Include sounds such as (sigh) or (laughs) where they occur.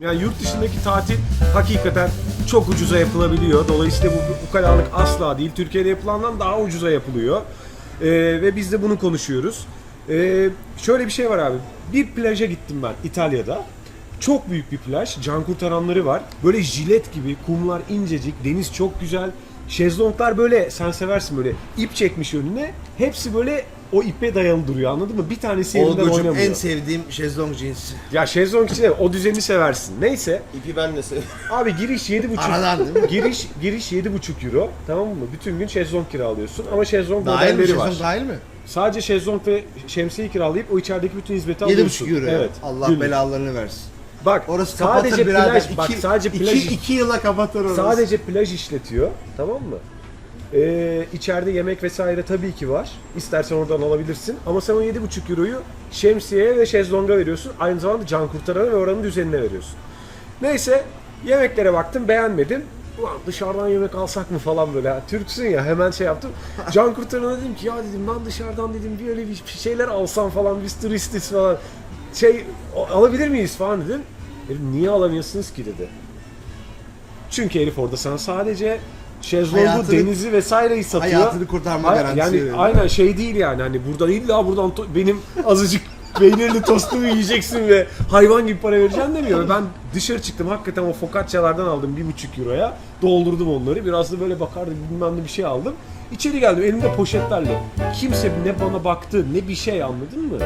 Yani yurt dışındaki tatil hakikaten çok ucuza yapılabiliyor. Dolayısıyla bu ukalalık asla değil. Türkiye'de yapılandan daha ucuza yapılıyor. Ee, ve biz de bunu konuşuyoruz. Ee, şöyle bir şey var abi. Bir plaja gittim ben İtalya'da. Çok büyük bir plaj. Can kurtaranları var. Böyle jilet gibi. Kumlar incecik. Deniz çok güzel. Şezlonglar böyle sen seversin böyle ip çekmiş önüne. Hepsi böyle o ipe dayalı duruyor anladın mı? Bir tanesi yerinden Olgucuğum oynamıyor. en sevdiğim şezlong cinsi. Ya şezlong için o düzeni seversin. Neyse. İpi ben de seviyorum. Abi giriş 7,5 Aradan değil mi? Giriş giriş 7,5 euro. Tamam mı? Bütün gün şezlong kiralıyorsun ama şezlong Dahil mi? modelleri var. Şezlong dahil mi? Sadece şezlong ve şemsiyeyi kiralayıp o içerideki bütün hizmeti alıyorsun. 7,5 euro. Evet. Allah günlük. belalarını versin. Bak Orası sadece kapatır birader. plaj, İki, bak sadece iki, plaj iki yıla kapatır orası. sadece plaj işletiyor. Tamam mı? Ee, içeride yemek vesaire tabii ki var. İstersen oradan alabilirsin. Ama sen o 7,5 euroyu şemsiyeye ve şezlonga veriyorsun. Aynı zamanda can kurtarana ve oranın düzenine veriyorsun. Neyse yemeklere baktım beğenmedim. Ulan dışarıdan yemek alsak mı falan böyle. Ha, Türksün ya hemen şey yaptım. (laughs) Can kurtarana dedim ki ya dedim ben dışarıdan dedim bir öyle bir şeyler alsam falan biz turistiz falan. Şey alabilir miyiz falan dedim. Dedim niye alamıyorsunuz ki dedi. Çünkü herif orada sana sadece şezlongu, Hayatını- denizi vesaireyi satıyor. hayatını kurtarma Ay- garantisi Yani veriyor. aynen şey değil yani hani buradan illa buradan to- benim azıcık (laughs) peynirli tostumu yiyeceksin ve hayvan gibi para vereceksin demiyor. Ben dışarı çıktım hakikaten o focaccialardan aldım bir buçuk euroya. Doldurdum onları. Biraz da böyle bakardım bilmem ne bir şey aldım. İçeri geldim elimde poşetlerle. Kimse ne bana baktı ne bir şey anladın mı?